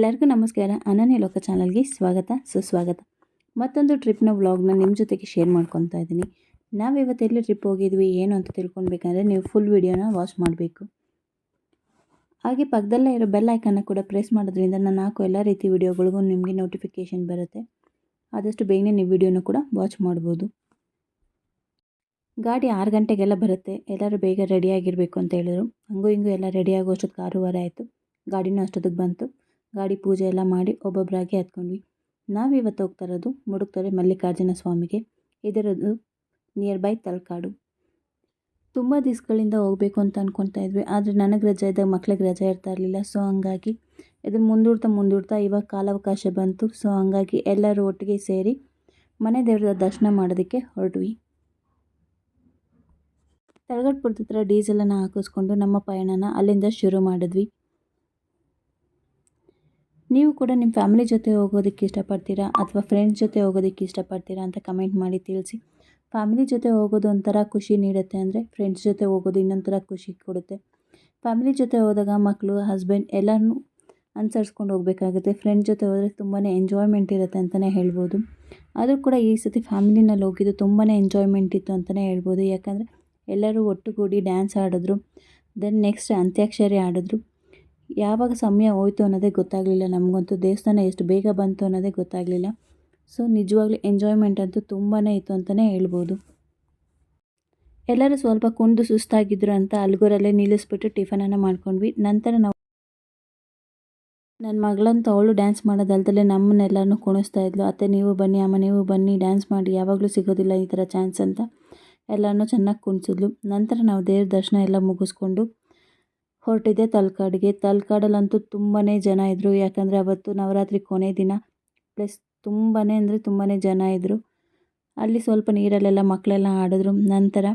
ಎಲ್ಲರಿಗೂ ನಮಸ್ಕಾರ. ಅನನ್ಯ ಲೋಕ ಚಾನಲ್ಗೆ ಸ್ವಾಗತ, ಸುಸ್ವಾಗತ. ಮತ್ತೊಂದು ಟ್ರಿಪ್ನ ವ್ಲಾಗ್ನ ನಿಮ್ಮ ಜೊತೆಗೆ ಶೇರ್ ಮಾಡ್ಕೊತಾ ಇದ್ದೀನಿ. ನಾವು ಇವತ್ತು ಎಲ್ಲಿ ಟ್ರಿಪ್ ಹೋಗಿದ್ವಿ, ಏನು ಅಂತ ತಿಳ್ಕೊಳ್ಬೇಕಂದ್ರೆ ನೀವು ಫುಲ್ ವಿಡಿಯೋನ ವಾಚ್ ಮಾಡಬೇಕು. ಹಾಗೆ ಪಕ್ಕದಲ್ಲೇ ಇರೋ ಬೆಲ್ ಐಕನ್ನ ಕೂಡ ಪ್ರೆಸ್ ಮಾಡೋದ್ರಿಂದ ನಾನು ಹಾಕೋ ಎಲ್ಲ ರೀತಿ ವಿಡಿಯೋಗಳಿಗೂ ನಿಮಗೆ ನೋಟಿಫಿಕೇಷನ್ ಬರುತ್ತೆ. ಆದಷ್ಟು ಬೇಗನೆ ನೀವು ವಿಡಿಯೋನ ಕೂಡ ವಾಚ್ ಮಾಡ್ಬೋದು. ಗಾಡಿ ಆರು ಗಂಟೆಗೆಲ್ಲ ಬರುತ್ತೆ. ಎಲ್ಲರೂ ಬೇಗ ರೆಡಿಯಾಗಿರಬೇಕು ಅಂತ ಹೇಳಿದ್ರು. ಹಂಗೂ ಹಿಂಗೂ ಎಲ್ಲ ರೆಡಿಯಾಗೋ ಅಷ್ಟೊತ್ತು ಕಾರು ಆರೂವರೆ ಆಯಿತು. ಗಾಡಿನೂ ಅಷ್ಟೊತ್ತಿಗೆ ಬಂತು. ಗಾಡಿ ಪೂಜೆ ಎಲ್ಲ ಮಾಡಿ ಒಬ್ಬೊಬ್ಬರಾಗಿ ಹತ್ಕೊಂಡ್ವಿ. ನಾವಿವತ್ತು ಹೋಗ್ತಾ ಇರೋದು ಮುಡುಕ್ತೊರೆ ಮಲ್ಲಿಕಾರ್ಜುನ ಸ್ವಾಮಿಗೆ. ಇದರದ್ದು ನಿಯರ್ ಬೈ ತಲಕಾಡು. ತುಂಬ ದಿವಸಗಳಿಂದ ಹೋಗಬೇಕು ಅಂತ ಅಂದ್ಕೊತಾ ಇದ್ವಿ. ಆದರೆ ನನಗೆ ರಜೆ ಇದ್ದಾಗ ಮಕ್ಳಿಗೆ ರಜೆ ಇರ್ತಾ ಇರಲಿಲ್ಲ. ಸೊ ಹಂಗಾಗಿ ಇದನ್ನು ಮುಂದೂಡ್ತಾ ಮುಂದೂಡ್ತಾ ಇವಾಗ ಕಾಲಾವಕಾಶ ಬಂತು. ಸೊ ಹಂಗಾಗಿ ಎಲ್ಲರೂ ಒಟ್ಟಿಗೆ ಸೇರಿ ಮನೆ ದೇವರ ದರ್ಶನ ಮಾಡೋದಕ್ಕೆ ಹೊರಟ್ವಿ. ತಳಗಟ್ಪುರದ ಹತ್ರ ಡೀಸೆಲನ್ನು ಹಾಕಿಸ್ಕೊಂಡು ನಮ್ಮ ಪಯಣನ ಅಲ್ಲಿಂದ ಶುರು ಮಾಡಿದ್ವಿ. ನೀವು ಕೂಡ ನಿಮ್ಮ ಫ್ಯಾಮಿಲಿ ಜೊತೆ ಹೋಗೋದಕ್ಕೆ ಇಷ್ಟಪಡ್ತೀರಾ ಅಥವಾ ಫ್ರೆಂಡ್ಸ್ ಜೊತೆ ಹೋಗೋದಕ್ಕೆ ಇಷ್ಟಪಡ್ತೀರಾ ಅಂತ ಕಮೆಂಟ್ ಮಾಡಿ ತಿಳಿಸಿ. ಫ್ಯಾಮಿಲಿ ಜೊತೆ ಹೋಗೋದು ಒಂಥರ ಖುಷಿ ನೀಡುತ್ತೆ ಅಂದರೆ ಫ್ರೆಂಡ್ಸ್ ಜೊತೆ ಹೋಗೋದು ಇನ್ನೊಂಥರ ಖುಷಿ ಕೊಡುತ್ತೆ. ಫ್ಯಾಮಿಲಿ ಜೊತೆ ಹೋದಾಗ ಮಕ್ಕಳು ಹಸ್ಬೆಂಡ್ ಎಲ್ಲರೂ ಅನುಸರಿಸ್ಕೊಂಡು ಹೋಗಬೇಕಾಗುತ್ತೆ. ಫ್ರೆಂಡ್ ಜೊತೆ ಹೋದರೆ ತುಂಬಾ ಎಂಜಾಯ್ಮೆಂಟ್ ಇರುತ್ತೆ ಅಂತಲೇ ಹೇಳ್ಬೋದು. ಆದರೂ ಕೂಡ ಈ ಸತಿ ಫ್ಯಾಮಿಲಿನಲ್ಲಿ ಹೋಗಿದ್ದು ತುಂಬಾ ಎಂಜಾಯ್ಮೆಂಟ್ ಇತ್ತು ಅಂತಲೇ ಹೇಳ್ಬೋದು. ಯಾಕಂದರೆ ಎಲ್ಲರೂ ಒಟ್ಟುಗೂಡಿ ಡ್ಯಾನ್ಸ್ ಆಡಿದ್ರು. ದೆನ್ ನೆಕ್ಸ್ಟ್ ಅಂತ್ಯಾಕ್ಷರಿ ಆಡಿದ್ರು. ಯಾವಾಗ ಸಮಯ ಹೋಯ್ತು ಅನ್ನೋದೇ ಗೊತ್ತಾಗಲಿಲ್ಲ. ನಮಗಂತೂ ದೇವಸ್ಥಾನ ಎಷ್ಟು ಬೇಗ ಬಂತು ಅನ್ನೋದೇ ಗೊತ್ತಾಗಲಿಲ್ಲ. ಸೊ ನಿಜವಾಗ್ಲೂ ಎಂಜಾಯ್ಮೆಂಟ್ ಅಂತೂ ತುಂಬಾ ಇತ್ತು ಅಂತಲೇ ಹೇಳ್ಬೋದು. ಎಲ್ಲರೂ ಸ್ವಲ್ಪ ಕುಂದು ಸುಸ್ತಾಗಿದ್ರು ಅಂತ ಅಲ್ಗೂರಲ್ಲೇ ನಿಲ್ಲಿಸ್ಬಿಟ್ಟು ಟಿಫನನ್ನು ಮಾಡ್ಕೊಂಡ್ವಿ. ನಂತರ ನಾವು ನನ್ನ ಮಗಳಂತ ಅವಳು ಡ್ಯಾನ್ಸ್ ಮಾಡೋದಲ್ದಲ್ಲೇ ನಮ್ಮನ್ನೆಲ್ಲರೂ ಕುಣಿಸ್ತಾ ಇದ್ಲು. ಅತ್ತೆ, ನೀವು ಬನ್ನಿ, ಅಮ್ಮ, ನೀವು ಬನ್ನಿ ಡ್ಯಾನ್ಸ್ ಮಾಡಿ, ಯಾವಾಗಲೂ ಸಿಗೋದಿಲ್ಲ ಈ ಥರ ಚಾನ್ಸ್ ಅಂತ ಎಲ್ಲನೂ ಚೆನ್ನಾಗಿ ಕುಣಿಸಿದ್ಲು. ನಂತರ ನಾವು ದೇವ್ರ ದರ್ಶನ ಎಲ್ಲ ಮುಗಿಸ್ಕೊಂಡು ಹೊರಟಿದ್ದೆ ತಲಕಾಡಿಗೆ. ತಲಕಾಡಲ್ಲಂತೂ ತುಂಬಾ ಜನ ಇದ್ದರು ಯಾಕಂದರೆ ಅವತ್ತು ನವರಾತ್ರಿ ಕೊನೆ ದಿನ. ಪ್ಲಸ್ ತುಂಬಾ ಅಂದರೆ ತುಂಬಾ ಜನ ಇದ್ದರು ಅಲ್ಲಿ ಸ್ವಲ್ಪ ನೀರಲ್ಲೆಲ್ಲ ಮಕ್ಕಳೆಲ್ಲ ಆಡಿದ್ರು. ನಂತರ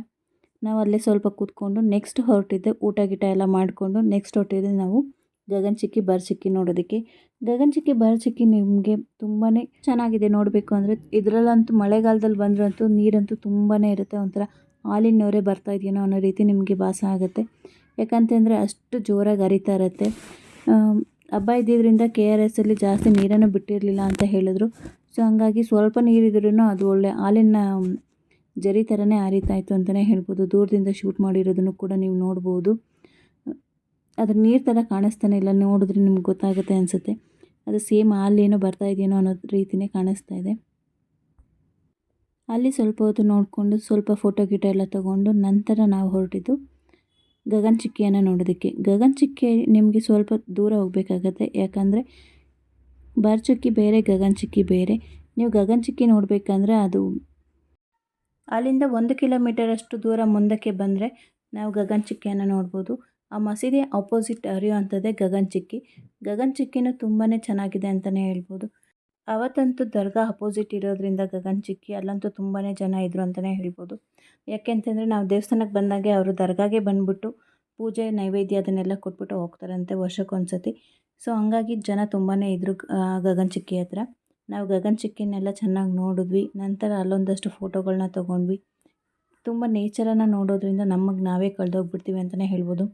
ನಾವು ಅಲ್ಲೇ ಸ್ವಲ್ಪ ಕೂತ್ಕೊಂಡು ನೆಕ್ಸ್ಟ್ ಹೊರಟಿದ್ದೆ. ಊಟ ಗೀಟ ಎಲ್ಲ ಮಾಡಿಕೊಂಡು ನೆಕ್ಸ್ಟ್ ಹೊರಟಿದ್ದೆ ನಾವು ಗಗನಚುಕ್ಕಿ ಚಿಕ್ಕಿ ನೋಡೋದಕ್ಕೆ. ಗಗನಚುಕ್ಕಿ ಚಿಕ್ಕಿ ನಿಮಗೆ ತುಂಬಾ ಚೆನ್ನಾಗಿದೆ ನೋಡಬೇಕು ಅಂದರೆ ಇದರಲ್ಲಂತೂ ಮಳೆಗಾಲದಲ್ಲಿ ಬಂದ್ರಂತೂ ನೀರಂತೂ ತುಂಬಾ ಇರುತ್ತೆ. ಒಂಥರ ಹಾಲಿನವರೇ ಬರ್ತಾ ಇದೆಯೇನೋ ಅನ್ನೋ ರೀತಿ ನಿಮಗೆ ಭಾಸ ಆಗುತ್ತೆ. ಯಾಕಂತಂದರೆ ಅಷ್ಟು ಜೋರಾಗಿ ಹರಿತಾ ಇರುತ್ತೆ. ಹಬ್ಬ ಇದ್ದಿದ್ದರಿಂದ ಕೆ ಆರ್ ಎಸ್ಸಲ್ಲಿ ಜಾಸ್ತಿ ನೀರನ್ನು ಬಿಟ್ಟಿರಲಿಲ್ಲ ಅಂತ ಹೇಳಿದ್ರು. ಸೊ ಹಂಗಾಗಿ ಸ್ವಲ್ಪ ನೀರಿದ್ರೂ ಅದು ಒಳ್ಳೆ ಹಾಲಿನ ಜರಿ ಥರನೇ ಹರಿತಾ ಇತ್ತು ಅಂತಲೇ ಹೇಳ್ಬೋದು. ದೂರದಿಂದ ಶೂಟ್ ಮಾಡಿರೋದನ್ನು ಕೂಡ ನೀವು ನೋಡ್ಬೋದು. ಅದ್ರ ನೀರು ಥರ ಕಾಣಿಸ್ತಾನೆ ಇಲ್ಲ. ನೋಡಿದ್ರೆ ನಿಮ್ಗೆ ಗೊತ್ತಾಗುತ್ತೆ ಅನಿಸುತ್ತೆ. ಅದು ಸೇಮ್ ಹಾಲೇನೋ ಬರ್ತಾ ಇದೆಯೇನೋ ಅನ್ನೋ ರೀತಿಯೇ ಕಾಣಿಸ್ತಾ ಇದೆ. ಅಲ್ಲಿ ಸ್ವಲ್ಪ ಹೊತ್ತು ನೋಡಿಕೊಂಡು ಸ್ವಲ್ಪ ಫೋಟೋ ಗೀಟೋ ಎಲ್ಲ ತೊಗೊಂಡು ನಂತರ ನಾವು ಹೊರಟಿದ್ದು ಗಗನಚುಕ್ಕಿಯನ್ನು ನೋಡೋದಕ್ಕೆ. ಗಗನಚುಕ್ಕಿ ನಿಮಗೆ ಸ್ವಲ್ಪ ದೂರ ಹೋಗಬೇಕಾಗತ್ತೆ. ಯಾಕಂದರೆ ಬಾರ್ಚುಕ್ಕಿ ಬೇರೆ ಗಗನಚುಕ್ಕಿ ಬೇರೆ. ನೀವು ಗಗನಚುಕ್ಕಿ ನೋಡಬೇಕಂದ್ರೆ ಅದು ಅಲ್ಲಿಂದ ಒಂದು ಕಿಲೋಮೀಟರಷ್ಟು ದೂರ ಮುಂದಕ್ಕೆ ಬಂದರೆ ನಾವು ಗಗನಚುಕ್ಕಿಯನ್ನು ನೋಡ್ಬೋದು. ಆ ಮಸೀದಿ ಆಪೋಸಿಟ್ ಹರಿಯುವಂಥದ್ದೇ ಗಗನ್ ಚಿಕ್ಕಿನೂ ತುಂಬಾ ಚೆನ್ನಾಗಿದೆ ಅಂತಲೇ ಹೇಳ್ಬೋದು. ಅವತ್ತಂತೂ ದರ್ಗಾ ಅಪೋಸಿಟ್ ಇರೋದ್ರಿಂದ ಗಗನ್ ಚಿಕ್ಕಿ ಅಲ್ಲಂತೂ ತುಂಬಾ ಜನ ಇದ್ದರು ಅಂತಲೇ ಹೇಳ್ಬೋದು. ಯಾಕೆಂತಂದರೆ ನಾವು ದೇವಸ್ಥಾನಕ್ಕೆ ಬಂದಾಗೆ ಅವರು ದರ್ಗಾಗೆ ಬಂದುಬಿಟ್ಟು ಪೂಜೆ, ನೈವೇದ್ಯ ಅದನ್ನೆಲ್ಲ ಕೊಟ್ಬಿಟ್ಟು ಹೋಗ್ತಾರಂತೆ ವರ್ಷಕ್ಕೊಂದ್ಸತಿ. ಸೊ ಹಂಗಾಗಿ ಜನ ತುಂಬಾ ಇದ್ದರು ಗಗನಚುಕ್ಕಿ ಹತ್ರ. ನಾವು ಗಗನ್ ಚಿಕ್ಕಿನೆಲ್ಲ ಚೆನ್ನಾಗಿ ನೋಡಿದ್ವಿ. ನಂತರ ಅಲ್ಲೊಂದಷ್ಟು ಫೋಟೋಗಳನ್ನ ತೊಗೊಂಡ್ವಿ. ತುಂಬ ನೇಚರನ್ನು ನೋಡೋದ್ರಿಂದ ನಮಗೆ ನಾವೇ ಕಳೆದೋಗ್ಬಿಡ್ತೀವಿ ಅಂತಲೇ ಹೇಳ್ಬೋದು.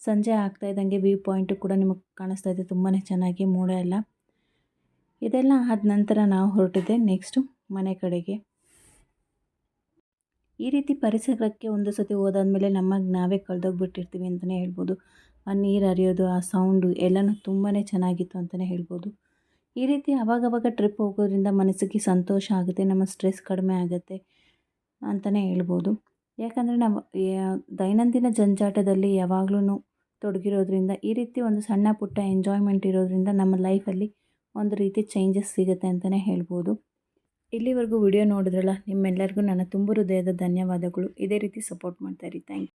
ಸಂಜೆ ಆಗ್ತಾ ಇದ್ದಂಗೆ ವ್ಯೂ ಪಾಯಿಂಟು ಕೂಡ ನಿಮಗೆ ಕಾಣಿಸ್ತಾ ಇದೆ. ತುಂಬಾ ಚೆನ್ನಾಗಿ ಮೋಡ ಎಲ್ಲ. ಇದೆಲ್ಲ ಆದ ನಂತರ ನಾವು ಹೊರಟಿದ್ದೆ ನೆಕ್ಸ್ಟು ಮನೆ ಕಡೆಗೆ. ಈ ರೀತಿ ಪರಿಸರಕ್ಕೆ ಒಂದು ಸತಿ ಹೋದಾದ್ಮೇಲೆ ನಮಗೆ ನಾವೇ ಕಳೆದೋಗ್ಬಿಟ್ಟಿರ್ತೀವಿ ಅಂತಲೇ ಹೇಳ್ಬೋದು. ಆ ನೀರು ಹರಿಯೋದು, ಆ ಸೌಂಡು ಎಲ್ಲನೂ ತುಂಬಾ ಚೆನ್ನಾಗಿತ್ತು ಅಂತಲೇ ಹೇಳ್ಬೋದು. ಈ ರೀತಿ ಅವಾಗವಾಗ ಟ್ರಿಪ್ ಹೋಗೋದ್ರಿಂದ ಮನಸ್ಸಿಗೆ ಸಂತೋಷ ಆಗುತ್ತೆ, ನಮ್ಮ ಸ್ಟ್ರೆಸ್ ಕಡಿಮೆ ಆಗುತ್ತೆ ಅಂತಲೇ ಹೇಳ್ಬೋದು. ಯಾಕಂದರೆ ನಾವು ದೈನಂದಿನ ಜಂಜಾಟದಲ್ಲಿ ಯಾವಾಗ್ಲೂ ತೊಡಗಿರೋದ್ರಿಂದ, ಈ ರೀತಿ ಒಂದು ಸಣ್ಣ ಪುಟ್ಟ ಎಂಜಾಯ್ಮೆಂಟ್ ಇರೋದ್ರಿಂದ ನಮ್ಮ ಲೈಫಲ್ಲಿ ಒಂದು ರೀತಿ ಚೇಂಜಸ್ ಸಿಗುತ್ತೆ ಅಂತಲೇ ಹೇಳ್ಬೋದು. ಇಲ್ಲಿವರೆಗೂ ವಿಡಿಯೋ ನೋಡಿದ್ರಲ್ಲ, ನಿಮ್ಮೆಲ್ಲರಿಗೂ ನನ್ನ ತುಂಬ ಹೃದಯದ ಧನ್ಯವಾದಗಳು. ಇದೇ ರೀತಿ ಸಪೋರ್ಟ್ ಮಾಡ್ತಾಯಿರಿ ಥ್ಯಾಂಕ್ ಯು